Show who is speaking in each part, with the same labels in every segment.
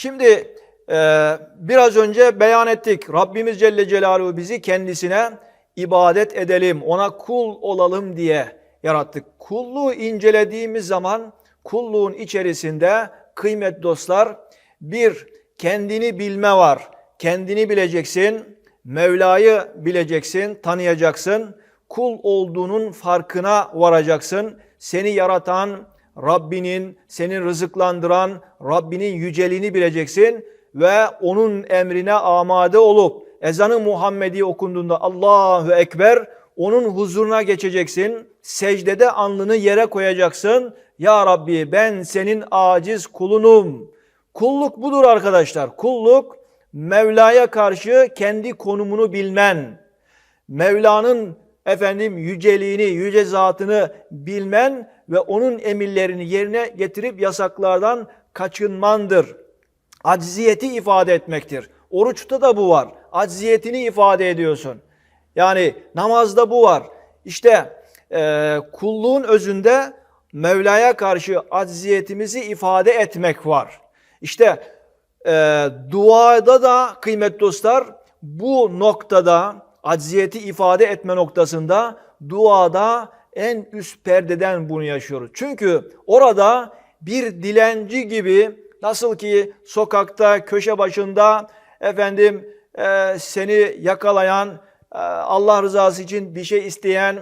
Speaker 1: Şimdi e, biraz önce beyan ettik. Rabbimiz Celle Celaluhu bizi kendisine ibadet edelim, ona kul olalım diye yarattık. Kulluğu incelediğimiz zaman kulluğun içerisinde kıymet dostlar bir kendini bilme var. Kendini bileceksin, Mevla'yı bileceksin, tanıyacaksın. Kul olduğunun farkına varacaksın. Seni yaratan Rabbinin, seni rızıklandıran Rabbinin yüceliğini bileceksin ve onun emrine amade olup ezanı Muhammedi okunduğunda Allahu Ekber onun huzuruna geçeceksin. Secdede alnını yere koyacaksın. Ya Rabbi ben senin aciz kulunum. Kulluk budur arkadaşlar. Kulluk Mevla'ya karşı kendi konumunu bilmen. Mevla'nın efendim yüceliğini, yüce zatını bilmen ve onun emirlerini yerine getirip yasaklardan kaçınmandır. Acziyeti ifade etmektir. Oruçta da bu var. Acziyetini ifade ediyorsun. Yani namazda bu var. İşte e, kulluğun özünde Mevla'ya karşı acziyetimizi ifade etmek var. İşte e, duada da kıymetli dostlar bu noktada acziyeti ifade etme noktasında duada en üst perdeden bunu yaşıyoruz. Çünkü orada bir dilenci gibi nasıl ki sokakta köşe başında efendim e, seni yakalayan e, Allah rızası için bir şey isteyen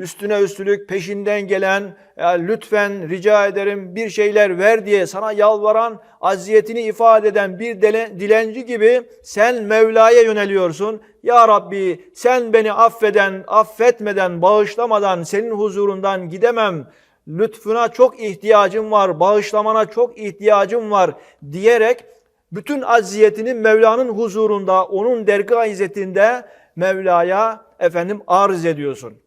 Speaker 1: üstüne üstlük peşinden gelen "Ya lütfen rica ederim bir şeyler ver diye sana yalvaran aziyetini ifade eden bir dile- dilenci gibi sen Mevla'ya yöneliyorsun. Ya Rabbi sen beni affeden, affetmeden, bağışlamadan senin huzurundan gidemem. Lütfuna çok ihtiyacım var, bağışlamana çok ihtiyacım var diyerek bütün acziyetini Mevla'nın huzurunda, onun dergah izzetinde Mevla'ya efendim arz ediyorsun.